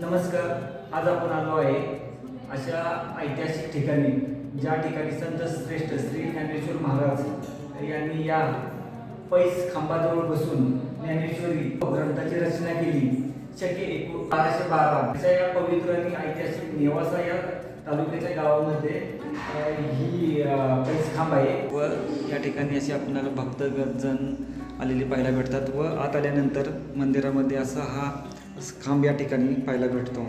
नमस्कार आज आपण आलो आहे अशा ऐतिहासिक ठिकाणी ज्या ठिकाणी संत श्रेष्ठ श्री ज्ञानेश्वर महाराज यांनी या पैस खांबाजवळ बसून ज्ञानेश्वरी ग्रंथाची रचना केली. शके एकूण बाराशे बारा. अशा या पवित्र आणि ऐतिहासिक नेवासा या तालुक्याच्या गावामध्ये ही पैस खांब आहे व या ठिकाणी असे आपल्याला भक्तगण आलेले पाहायला भेटतात व आत आल्यानंतर मंदिरामध्ये असा हा खांब या ठिकाणी पाहायला भेटतो.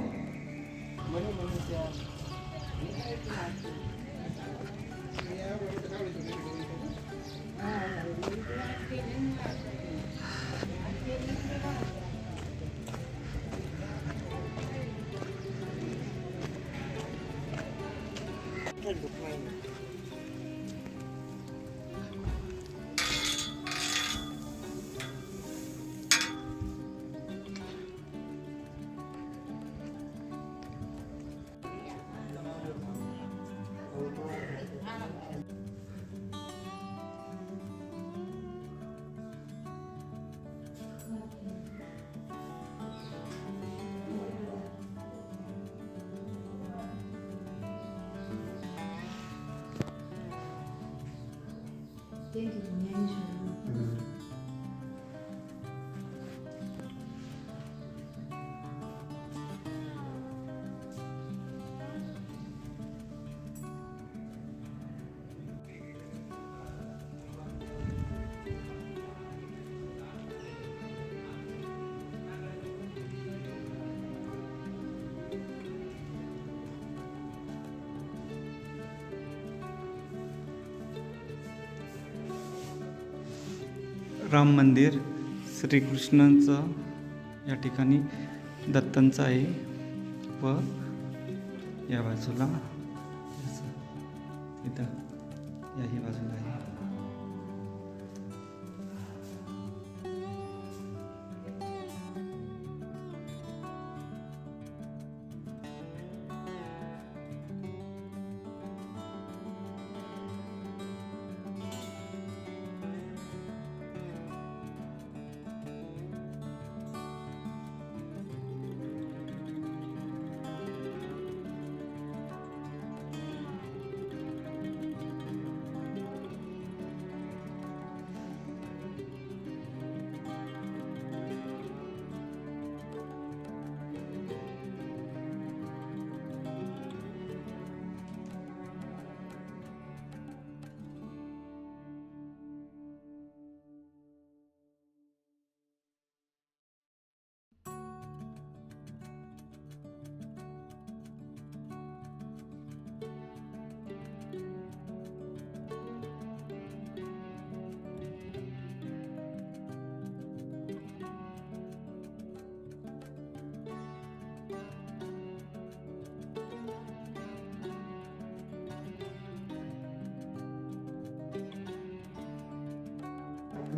деньги. राम मंदिर श्रीकृष्णांचं या ठिकाणी दत्तांचं आहे व या बाजूला इथं याही बाजूला आहे.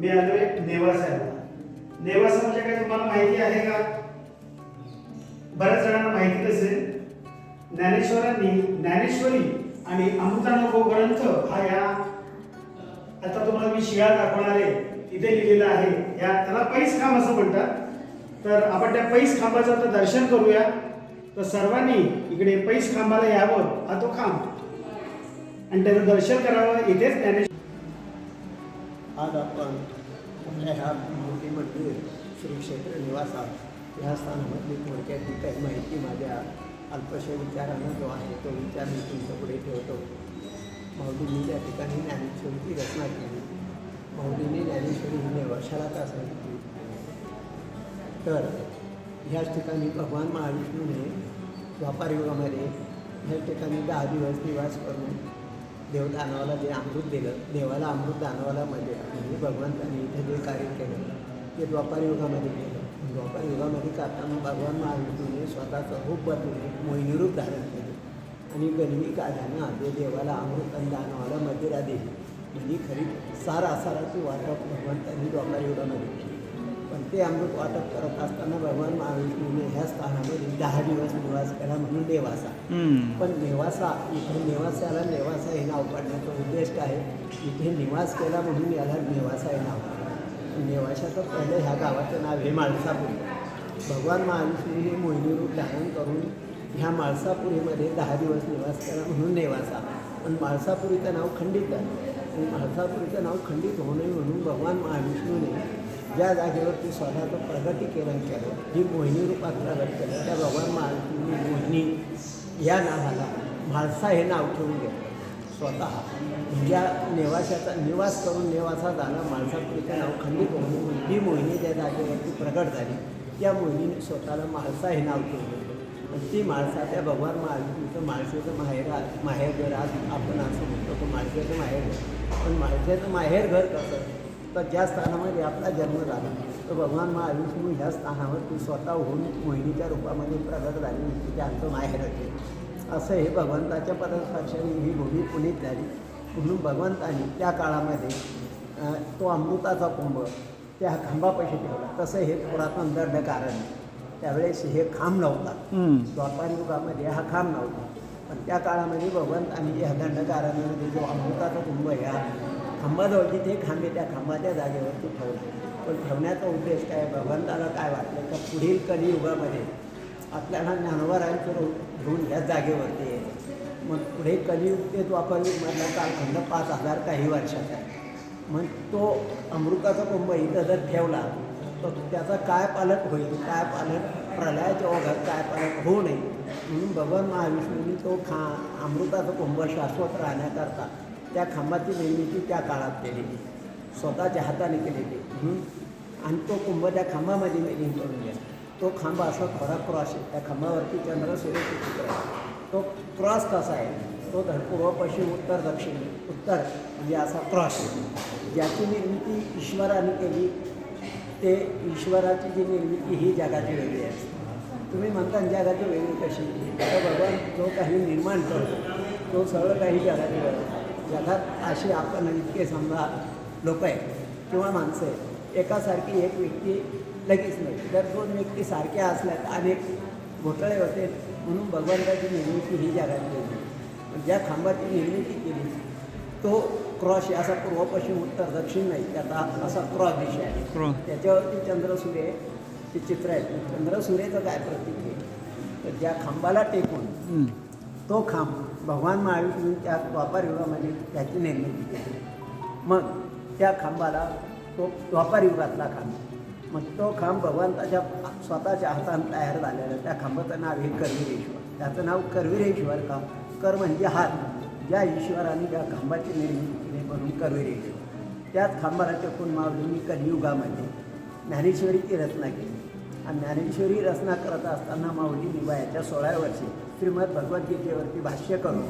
मी आलोय नेवासाला नेवासा म्हणजे काय तुम्हाला माहिती आहे का? बऱ्याच जणांना माहिती असेल ज्ञानेश्वरांनी ज्ञानेश्वरी आणि अमृतानुभव ग्रंथ हा या आता तुम्हाला मी शिळा दाखवणार आहे. तिथे लिहिलेला आहे. या त्याला पैस खांब असं म्हणतात. तर आपण त्या पैस खांबाचं आता दर्शन करूया. तर सर्वांनी इकडे पैस खांबाला यावं. हा तो खांब. आणि त्याचं दर्शन करावं. इथेच ज्ञानेश्वर आज आपण आपल्या ह्या मोठी मंदिर श्री क्षेत्र निवासात ह्या स्थानामधली थोडक्यात जी काही माहिती माझ्या अल्पशा विचारानं जो आहे तो विचार मी तुमच्यापुढे ठेवतो. माऊलींनी त्या ठिकाणी ज्ञानेश्वरीची रचना केली. माऊलींनी ज्ञानेश्वरी हिने वर्षाला का सांगितली. तर ह्याच ठिकाणी भगवान महाविष्णूने व्यापार युगामध्ये ह्या ठिकाणी दहा दिवस निवास करून देवदानवाला जे अमृत दिलं देवाला अमृत दानवाला मध्ये म्हणजे भगवंतांनी इथे जे कार्य केलं ते द्वापार युगामध्ये केलं. द्वापार युगामध्ये करताना भगवान महाविष्णूने स्वतःचं रूप बदलून एक धारण केलं. आणि गणवी काढानं जे देवाला अमृत आणि दानवाला मदिरा दिली. म्हणजे खरी सारा आसाराची वाटप भगवंतांनी द्वापार युगामध्ये केली. पण ते अमृत वाटप करत असताना भगवान महाविष्णूने ह्या स्थानामध्ये दहा दिवस निवास केला म्हणून हम्म. पण नेवासा इथे नेवासाला नेवासा हे नाव पडण्याचं उद्दिष्ट आहे. इथे निवास केला म्हणून याला नेवासा हे नाव पडलं. नेवाशाचं पहिलं ह्या गावाचं नाव हे माणसापूर भगवान महाविष्णूने मोहिनी रूप धारण करून ह्या माळसापुरीमध्ये दहा दिवस निवास केला म्हणून नेवासा. पण माळसापुरीचं नाव खंडित आहे. आणि माळसापुरीचं नाव खंडित होऊ नये म्हणून भगवान महाविष्णूने ज्या जागेवरती स्वतःचं प्रगतीकरण केलं जी मोहिनी रूपात प्रगट केलं त्या भगवान महाराजांनी मोहिनी या नावाला म्हाळसा हे नाव ठेवून घेतलं. स्वतः ज्या नेवाशाचा निवास करून नेवासा झाला. माणसापुरीचं नाव खंडित होऊन ही जी मोहिनी त्या जागेवरती प्रगट झाली. त्या मोहिनीने स्वतःला म्हाळसा हे नाव ठेवलं आणि ती माणसा त्या भगवान महाविष्णूचं माळशेचं माहेर माहेरघर आज आपण असं म्हणतो तो माळशेचं माहेरघर. पण माळशेचं माहेरघर कसं? तर ज्या स्थानामध्ये आपला जन्म झाला तर भगवान महाविष्णू ह्या स्थानावरती स्वतः होऊन मोहिनीच्या रूपामध्ये प्रगट झाली म्हणजे त्यांचं माहेर आहे. असं हे भगवंताच्या पदस्पर्शाने ही भूमी पुनीत झाली. म्हणून भगवंताने त्या काळामध्ये तो अमृताचा कुंभ त्या खांबापाशी ठेवला. तसं हे पुरातन दंड कारण आहे. त्यावेळेस हे खांब नव्हता. द्वापार युगामध्ये हा खांब नव्हता. पण त्या काळामध्ये भगवंताने ह्या दंडकारामध्ये जो अमृताचा कुंभ ह्या खांबाजवळची ते खांबे त्या खांबाच्या जागेवरती ठेवला. पण ठेवण्याचा उद्देश काय? भगवंताला काय वाटलं? का पुढील कलियुगामध्ये आपल्याला ज्ञानवरांचं रूप घेऊन ह्या जागेवरती येईल. मग पुढे कलियुग ते द्वापरयुगमधला कालखंड पाच हजार काही वर्षाचा आहे. मग तो अमृताचा कुंभ इथं जर ठेवला तर त्याचा काय पालट होईल? काय पालट प्रलयाच्या ओघात काय पालट होऊ नये. म्हणून भगवान महाविष्णूंनी तो खा अमृताचा कुंभ शाश्वत राहण्याकरता त्या खांबाची निर्मिती त्या काळात केलेली. स्वतःच्या हाताने केलेली. आणि तो कुंभ त्या खांबामध्ये मेलिंग करून गेला तो खांब असा थोडा क्रॉस आहे. त्या खांबावरती चंद्र सूर्याचे चित्र आहे? तो क्रॉस कसा आहे? तो धड पूर्व पश्चिम उत्तर दक्षिण उत्तर म्हणजे असा क्रॉस आहे. ज्याची निर्मिती ईश्वराने केली ते ईश्वराची जी निर्मिती ही जगाची वेगळी असते तुम्ही म्हणता जगाची वेगळी कशी? तर भगवान जो काही निर्माण करतो तो सगळं काही जगाची वेगळं जगात असे आपण इतके समजा लोक आहेत किंवा माणसं आहेत एकासारखी एक व्यक्ती लगेच नाही. जर दोन व्यक्ती सारख्या असल्या तर अनेक घोटाळे होते म्हणून भगवंताची निर्मिती ही जगात केली. ज्या खांबाची निर्मिती केली तो क्रॉस आहे असा पूर्व पश्चिम उत्तर दक्षिण नाही त्याचा असा क्रॉस दिशा आहे. त्याच्यावरती चंद्र सूर्य ते चित्र आहे. चंद्र सूर्याचं काय प्रतीक आहे? तर ज्या खांबाला टेकून तो खांब भगवान महाविष्णू त्या द्वापार युगामध्ये म्हणजे त्याची निर्मिती केली. मग त्या खांबाला तो द्वापार युगातला खांब. मग तो खांब भगवंताच्या स्वतःच्या हातानं तयार झालेला त्या खांबाचं नाव आहे कर्वीरेश्वर. त्याचं नाव कर्वीरेश्वर का? कर म्हणजे हात. ज्या ईश्वराने ज्या खांबाची निर्मिती केली म्हणून कर्वीरेश्वर. त्याच खांबाला टेकून माऊलींनी कलियुगामध्ये ज्ञानेश्वरीची रचना केली. ज्ञानेश्वरी रचना करत असताना माऊली वयाच्या सोळाव्या वर्षी श्रीमद भगवद्गीतेवरती भाष्य करून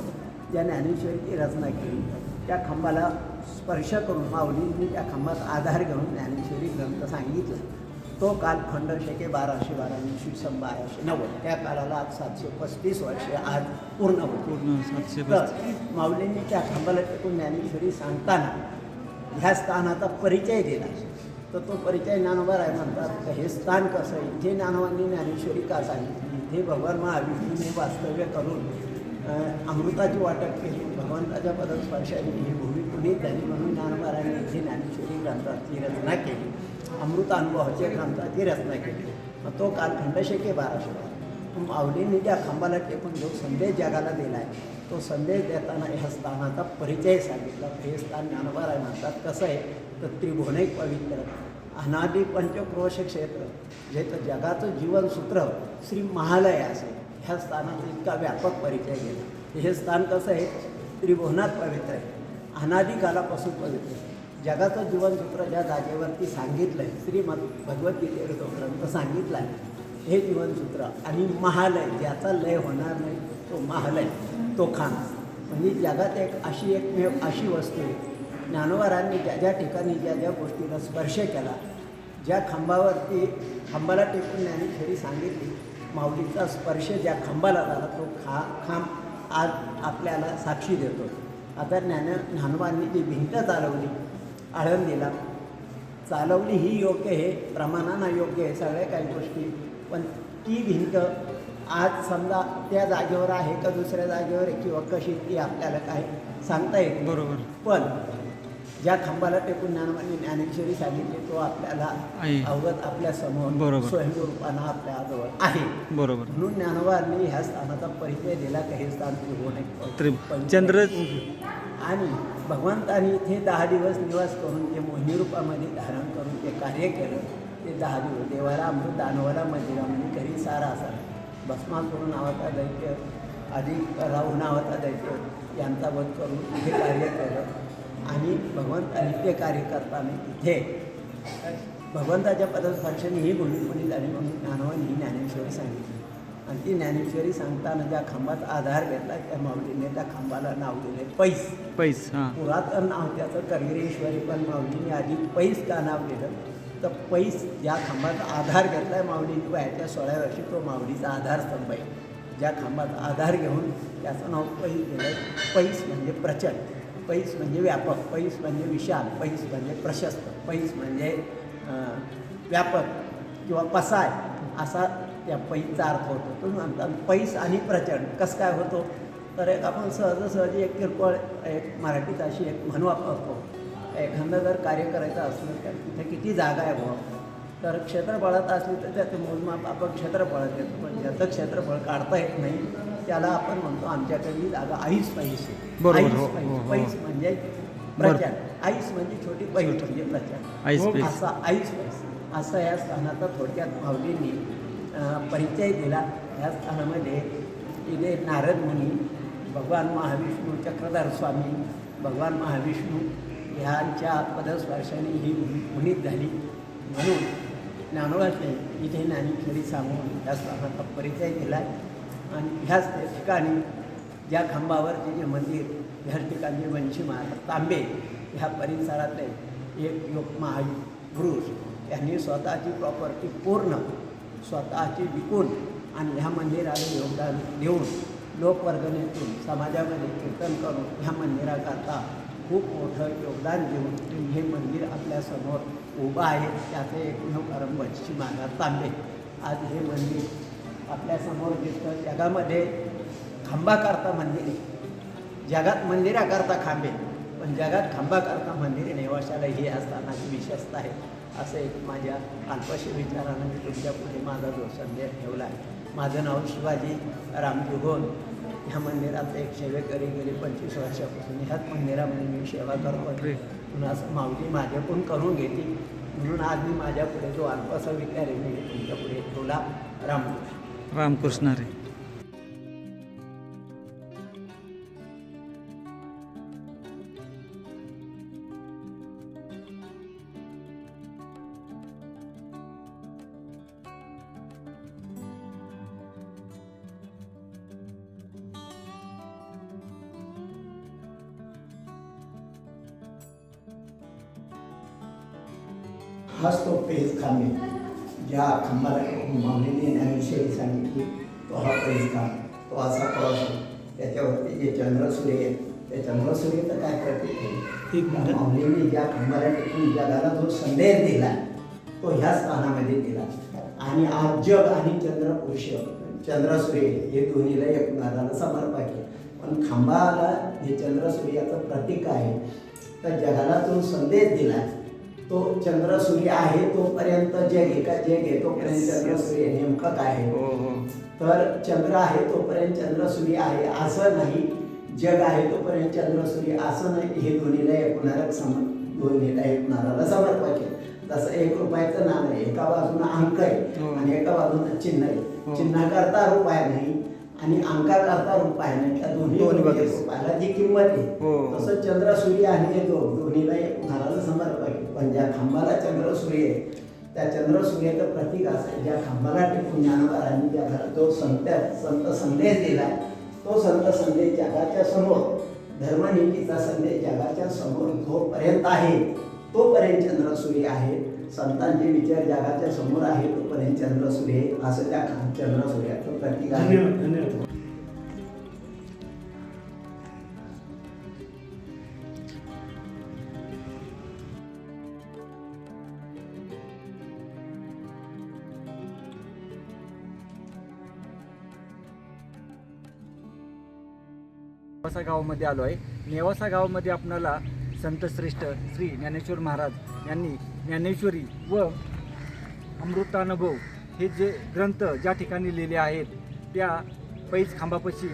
ज्या ज्ञानेश्वरीची रचना केली. त्या खांबाला स्पर्श करून माऊलींनी त्या खांबाचा आधार घेऊन ज्ञानेश्वरी ग्रंथ सांगितला. तो कालखंड शेके बाराशे बारा इसवी सन बाराशे नव्वद. त्या काळाला आज सातशे पस्तीस वर्षे आज पूर्ण होती पूर्ण सातशे तर माऊलींनी त्या खांबाला टेकून ज्ञानेश्वरी सांगताना ह्या स्थानाचा परिचय दिला. तर तो परिचय ज्ञानोबा राय म्हणतात तर हे स्थान कसं आहे? जे ज्ञानोबांनी ज्ञानेश्वरी का सांगितली इथे भगवान महाविष्णूने वास्तव्य करून अमृताची वाटप केली. भगवंताच्या पदस्पर्शाने ही भूमी पुनीत झाली म्हणून ज्ञानोबारांनी इथे ज्ञानेश्वरी ग्रंथाची रचना केली. अमृत अनुभवाच्या ग्रंथाची रचना केली. मग तो काल खंडशेके बाराशे बारा माऊलींनी ज्या खांबाला टेकून जो संदेश जगाला दिला आहे तो संदेश देताना ह्या स्थानाचा परिचय सांगितला. हे स्थान ज्ञानोबाराय म्हणतात कसं आहे? तर त्रिभुवनिक पवित्र. अनादि पंचक्रोश क्षेत्र जे तर जगाचं जीवनसूत्र श्री महालय असेल ह्या स्थानाचा इतका व्यापक परिचय गेला. हे स्थान कसं आहे? त्रिभुवनात पवित्र आहे. अनादिकालापासून पवित्र आहे. जगाचं जीवनसूत्र ज्या जागेवरती सांगितलं आहे श्रीमद भगवद्गीतेवर तो ग्रंथ सांगितला आहे हे जीवनसूत्र आणि महालय ज्याचा लय होणार नाही तो महालय तो खान. म्हणजे जगात एक अशी एकमेव अशी वस्तू आहे ज्ञानोबारांनी ज्या ज्या ठिकाणी ज्या ज्या गोष्टीला स्पर्श केला ज्या खांबावरती खांबाला टेकून ज्ञानेश्वरी सांगितली माऊलीचा स्पर्श ज्या खांबाला झाला तो खा खांब आज आपल्याला साक्षी देतो. आता ज्ञान ज्ञानोबांनी जी भिंत चालवली आळंदीला चालवली ही योग्य आहे प्रमाणानं योग्य आहे सगळ्या काही गोष्टी पण ती भिंत आज समजा त्या जागेवर आहे का दुसऱ्या जागेवर आहे किंवा कशी ती आपल्याला काय सांगता येत नाही. बरोबर. पण ज्या खांबाला टेकून ज्ञानवानी ज्ञानेश्वरी सांगितले तो आपल्याला. अवगत आपल्यासमोर बरोबर. स्वयंरूपानं आपल्याजवळ आहे. बरोबर. म्हणून ज्ञानोबांनी ह्या स्थानाचा परिचय दिला की हे स्थान त्रिभुवन चंद्र आणि भगवंतानी इथे दहा दिवस निवास करून ते मोहिनी रूपामध्ये धारण करून ते कार्य केलं. ते दहा दिवस देवाला अमृत दानवाला मंदिरामध्ये घरी सारा असा भस्मासुर नावाचा दैत्य आधी राहू नावाचा दैत्य यांचा वध करून हे कार्य केलं. आणि भगवंतानी ते कार्य करताना तिथे. भगवंताच्या पदस्पर्शाने ही गुणीपुणी झाली. म्हणून ज्ञानवान ही ज्ञानेश्वरी सांगितली. आणि ती ज्ञानेश्वरी सांगताना ज्या खांबाचा आधार घेतला त्या माऊलीने त्या खांबाला नाव दिले पैस. पैस हां. पुरातन नाव त्याचं करगिरेश्वरी पण माऊलीने आधी पैस का नाव दिलं तर पैस ज्या खांबाचा आधार घेतला आहे माऊलीने वयाच्या सोळा वर्षी तो माऊलीचा आधारस्तंभ आहे. ज्या खांबाचा आधार घेऊन त्याचं नाव पैस दिलं आहे पैस म्हणजे प्रचंड. पैस म्हणजे व्यापक पैस म्हणजे विशाल पैस म्हणजे प्रशस्त पैस म्हणजे व्यापक किंवा पसाय असा त्या पैचा अर्थ होतो. तुम्ही म्हणता पैस आणि प्रचंड कसं काय होतो? तर एक आपण सहजासहजी एक किरकोळ एक मराठीत अशी एक म्हण वापरतो एखादं जर कार्य करायचं असलं तर तिथे किती जागा आहे बुवा. तर क्षेत्रफळात असली तर त्याचं मोजमाप आपण क्षेत्रफळात येतो पण ज्याचं क्षेत्रफळ काढता येत नाही त्याला आपण म्हणतो आमच्याकडे ही जागा आईस पाहिजे. आईस हो, पाहिजे. हो, हो. पैस म्हणजे प्रचंड आईस म्हणजे छोटी पैस म्हणजे पैस. असा आईस पैस असा या स्थानाचा थोडक्यात अं, परिचय दिला. या स्थानामध्ये इथे नारद मुनी भगवान महाविष्णू चक्रधर स्वामी भगवान महाविष्णू ह्यांच्या पदस्पर्शाने ही मुनीत झाली. म्हणून ज्ञानोबाचे इथे ज्ञानेश्वरी सांगून या स्थानाचा परिचय दिला आणि ह्याच ठिकाणी ज्या खांबावरचे जे मंदिर ह्या ठिकाणी वंशी महाराज तांबे ह्या परिसरातले एक योग महापुरुष यांनी स्वतःची प्रॉपर्टी पूर्ण स्वतःची विकून आणि ह्या मंदिराला योगदान देऊन लोकवर्गणीतून समाजामध्ये कीर्तन करून ह्या मंदिराकरता खूप मोठं योगदान देऊन हे मंदिर आपल्यासमोर उभं आहे. त्याचे एकमेव कारण वंशी महाराज तांबे. आज हे मंदिर आपल्यासमोर दिसतं जगामध्ये खांबाकरता मंदिर. जगात मंदिराकरता खांबे. पण जगात खांबाकरता मंदिर नेवाशाला ही स्थानाची विशेषता आहे असं एक माझ्या अल्पशी विचारानं मी तुमच्यापुढे माझा जो संदेश ठेवला आहे. माझं नाव शिवाजी रामजी गोल ह्या मंदिरात एक सेवेकरी गेली पंचवीस वर्षापासून. ह्याच मंदिरामध्ये मी सेवा करतो पुन्हा माऊली माझ्याकडून करून घेते. म्हणून आज मी माझ्या पुढे जो अल्पसा विचार आहे मी तुमच्यापुढे ठेवला. रामकृष्ण. रामकृष्ण रे हाच तो पेज खाणे ज्या खांबाला माऊलीने ज्ञानेश्वरी सांगितली. तो हा खांब तो असा कळस त्याच्यावरती जे चंद्रसूर्य आहेत त्या चंद्रसूर्याचं काय प्रतीक मिनिट. माऊलीने ज्या खांबाला टेकून जगाला जो संदेश दिला तो ह्या स्थानामध्ये दिला. आणि आज जग आणि चंद्रपुरुष चंद्रसूर्य हे दोन्हीला एकमेकाला समर्पक आहे. पण खांबाला हे चंद्रसूर्याचं प्रतीक आहे तर जगाला जो संदेश दिला. तो चंद्रसूर्य आहे तोपर्यंत जग आहे का? जग आहे. तोपर्यंत yes. चंद्रसूर्य नेमकं काय आहे? हो हो. तर चंद्र आहे तोपर्यंत चंद्रसूर्य आहे. असं नाही. जग आहे तोपर्यंत चंद्रसूर्य. असं नाही. हे दोन्हीला एकूणाला सम दोन्हीला एकूणाला समर्पक आहे. तसं एक रुपयाचं नाणं आहे. एका बाजूनं अंक हो. आहे आणि एका बाजूनं चिन्ह हो. आहे चिन्हाकरता रुपये नाही आणि अंकाकरता रुपये नाही. त्या दोन्ही. रुपयाला जी किंमत आहे हो. तसं चंद्र सूर्य आणि हे दोन्हीला एकूणाला समर्पक आहे. पण ज्या खांबाला चंद्र सूर्य आहे त्या चंद्र सूर्याचं प्रतीक असेल ज्या खांबाला टिकून ज्ञानवारांनी ज्या घरात जो संत संत संदेश दिला तो संत संदेश जगाच्या समोर धर्मनीतीचा संदेश जगाच्या समोर जोपर्यंत आहे तोपर्यंत चंद्र सूर्य आहे. संतांचे विचार जगाच्या समोर आहे तोपर्यंत चंद्र सूर्य असं त्या चंद्र सूर्याचं प्रतीक आहे. नेवासा गावामध्ये आलो आहे. नेवासा गावामध्ये आपणाला संतश्रेष्ठ श्री ज्ञानेश्वर महाराज यांनी ज्ञानेश्वरी व अमृतानुभव हे जे ग्रंथ ज्या ठिकाणी लिहिले आहेत त्या पैज खांबापशी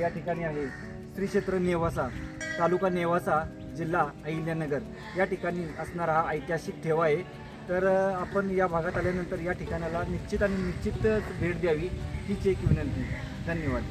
या ठिकाणी आहे. श्री क्षेत्र नेवासा तालुका नेवासा जिल्हा अहिल्यानगर. या ठिकाणी असणारा हा ऐतिहासिक ठेवा आहे. तर आपण या भागात आल्यानंतर या ठिकाणाला निश्चित आणि निश्चित भेट द्यावी हीच एक विनंती. धन्यवाद.